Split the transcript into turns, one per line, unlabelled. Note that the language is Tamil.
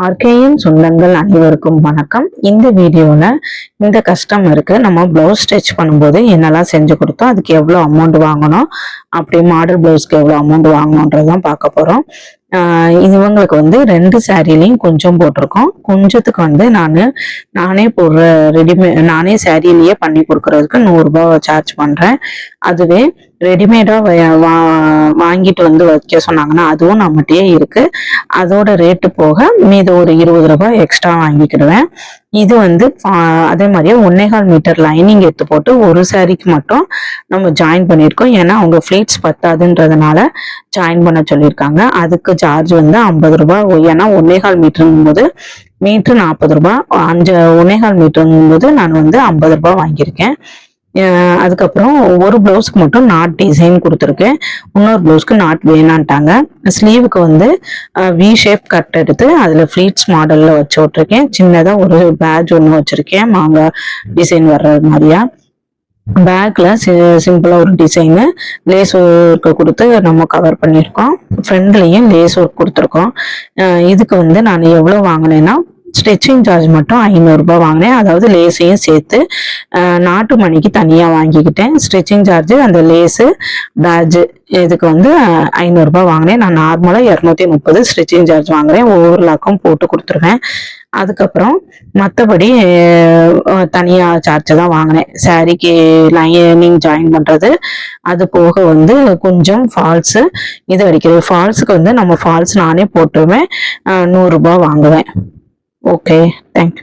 ஆர்கேஎம் சொந்தங்கள் அனைவருக்கும் வணக்கம். இந்த வீடியோவில் இந்த கஸ்டமருக்கு நம்ம ப்ளவுஸ் ஸ்டிச் பண்ணும்போது என்னெல்லாம் செஞ்சு கொடுத்தோம் அதுக்கு எவ்வளோ அமௌண்ட் வாங்கணும் அப்படி மாடல் ப்ளவுஸ்க்கு எவ்வளோ அமௌண்ட் வாங்கணுன்றதான் பார்க்க போகிறோம் இவங்களுக்கு வந்து ரெண்டு சாரிலையும் கொஞ்சம் போட்டிருக்கோம். கொஞ்சத்துக்கு வந்து நான் நானே போடுற ரெடிமேட் நானே சாரிலேயே பண்ணி கொடுக்கறதுக்கு நூறுரூபா சார்ஜ் பண்ணுறேன் அதுவே ரெடிமேடாக வா வாங்கிட்டு வந்து வைக்க சொன்னாங்கன்னா அதுவும் நம்மகிட்டயே இருக்குது அதோட ரேட்டு போக மீது ஒரு இருபது ரூபாய் எக்ஸ்ட்ரா வாங்கிக்கிடுவேன். இது வந்து அதே மாதிரியே ஒன்னேகால் மீட்டர் லைனிங் எடுத்து போட்டு ஒரு சாரிக்கு மட்டும் நம்ம ஜாயின் பண்ணியிருக்கோம். ஏன்னா அவங்க ஃப்ளீட்ஸ் பத்தாதுன்றதுனால ஜாயின் பண்ண சொல்லியிருக்காங்க. அதுக்கு சார்ஜ் வந்து ஐம்பது ரூபாய். ஏன்னா ஒன்னேகால் மீட்டருங்கும் போது மீட்ரு நாற்பது ரூபாய். அஞ்சு ஒன்னேகால் மீட்டருங்கும் போது நான் வந்து ஐம்பது ரூபாய் வாங்கியிருக்கேன். அதுக்கப்புறம் ஒரு ப்ளவுஸ்க்கு மட்டும் நாட் டிசைன் கொடுத்துருக்கேன். இன்னொரு ப்ளவுஸ்க்கு நாட் வேணான்ட்டாங்க. ஸ்லீவுக்கு வந்து வி ஷேப் கட் எடுத்து அதில் ஃப்ளீட்ஸ் மாடலில் வச்சு விட்ருக்கேன் சின்னதாக ஒரு பேட்ச் ஒன்று வச்சுருக்கேன். மாங்காய் டிசைன் வர்றது மாதிரியா. பேக்கில் சி சிம்பிளாக ஒரு டிசைனு லேஸ் ஒர்க்கு கொடுத்து நம்ம கவர் பண்ணியிருக்கோம். ஃப்ரண்ட்லேயும் லேஸ் ஒர்க் கொடுத்துருக்கோம். இதுக்கு வந்து நான் எவ்வளோ வாங்கினேன்னா ஸ்டிச்சிங் சார்ஜ் மட்டும் ஐநூறுரூபா வாங்கினேன். அதாவது லேஸையும் சேர்த்து நாட்டு மணிக்கு தனியாக வாங்கிக்கிட்டேன். ஸ்டிச்சிங் சார்ஜ் அந்த லேஸு பேட்ஜு இதுக்கு வந்து ஐநூறுரூபா வாங்கினேன். நான் நார்மலாக இரநூத்தி முப்பது ஸ்டிச்சிங் சார்ஜ் வாங்குறேன். ஒவ்வொரு லாக்கும் போட்டு கொடுத்துருவேன். அதுக்கப்புறம் மற்றபடி தனியாக சார்ஜ் தான் வாங்கினேன். சாரீக்கு லைனிங் ஜாயின் பண்ணுறது அது போக வந்து கொஞ்சம் ஃபால்ஸு இது அடிக்கிறது ஃபால்ஸுக்கு வந்து நம்ம ஃபால்ஸ் நானே போட்டுருவேன். நூறுரூபா வாங்குவேன். okay thank you.